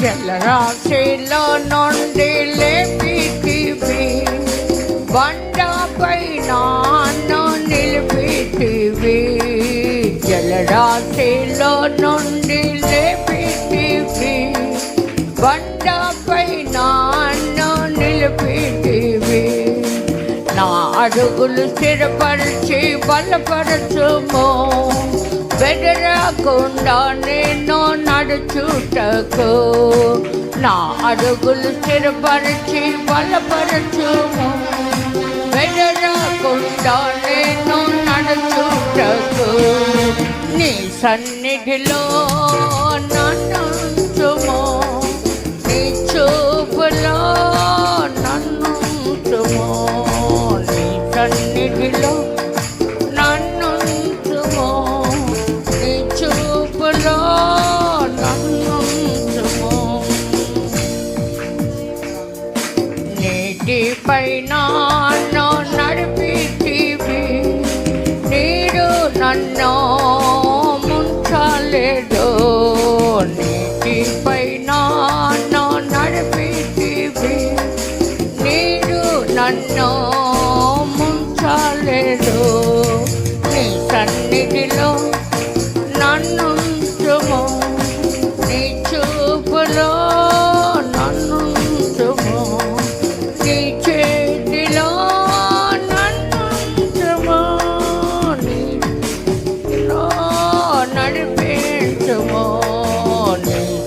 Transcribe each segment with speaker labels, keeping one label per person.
Speaker 1: జలరాశిలో నుండి లేపితివి బండపై నాన్ను నిలిపితివి జలరాశిలో నుండి లేపితివి బండపై నాన్ను నిలిపితివి నా అడుగులు స్థిరపరిచి బలపరచుమో. బెదరకుండా నేను నడుచుటకు. నా అడుగులు స్థిరపరిచి బలపరచుము. బెదరకుండా నేను నడుచుటకు. నీ సన్నిధిలో నన్ను పైన నన్ను నీరు నన్ను ముంచలేదు. నీటి పైన నడిపితివి. నీరు నన్ను ముంచలేదు. నీ సన్నిధిలో నన్ను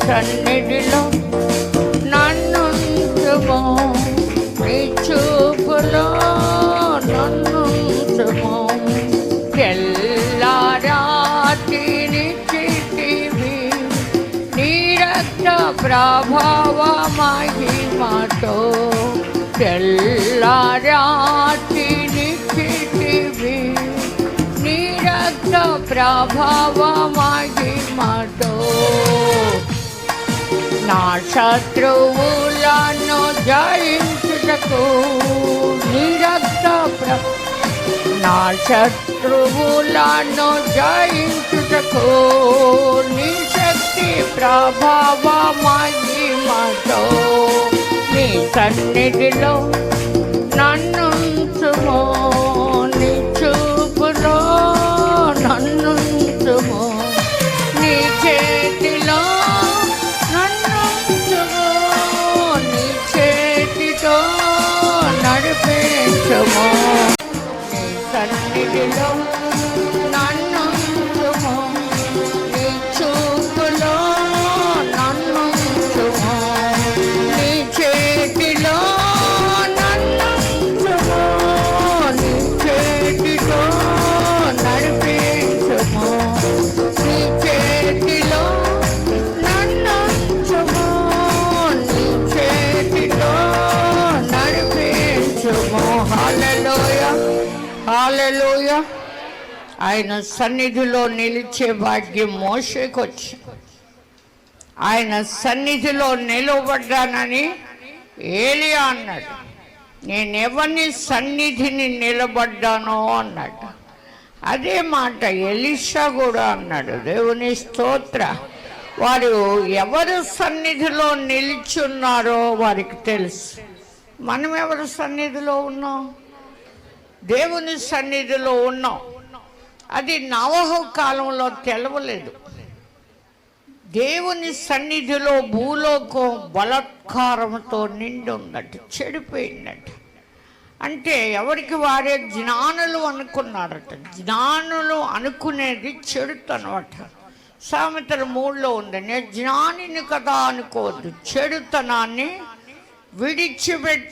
Speaker 1: సన్నిధిలో నన్ను నీ చూపులో నన్ను ఉంచుము. తెల్లరాతిని నీ రక్త ప్రభావ మహిమతో తెల్లరాతిని చితివి నీ రక్త ప్రభావ మహిమతో నా శత్రువులను జయించుటకు నిరక్త నా శత్రువులను జయించుటకు నీ శక్తి ప్రభావ మహిమతో నీ సన్నిధిలో నన్ను చేతితో నడిపించుము నీ సన్నిధిలో నన్ను హల్లెలూయా ఆయన సన్నిధిలో నిలిచే భాగ్యం మోసేకొచ్చి ఆయన సన్నిధిలో నిలబడ్డానని ఏలియా అన్నాడు. నేను ఎవరిని సన్నిధిని నిలబడ్డానో అన్నాడు. అదే మాట ఎలిషా కూడా అన్నాడు. దేవుని స్తోత్ర. వారు ఎవరు సన్నిధిలో నిలిచున్నారో వారికి తెలుసు. మనం ఎవరు సన్నిధిలో ఉన్నాం? దేవుని సన్నిధిలో ఉన్నాం. అది నవహ కాలంలో తెలవలేదు. దేవుని సన్నిధిలో భూలోకం బలత్కారంతో నిండి ఉందట చెడిపోయిందట. అంటే ఎవరికి వారే జ్ఞానులు అనుకున్నారట. జ్ఞానులు అనుకునేది చెడుతనమాట సామెతల మూడులో ఉంది నేను జ్ఞానిని కదా అనుకోవద్దు. చెడుతనాన్ని విడిచిపెట్టి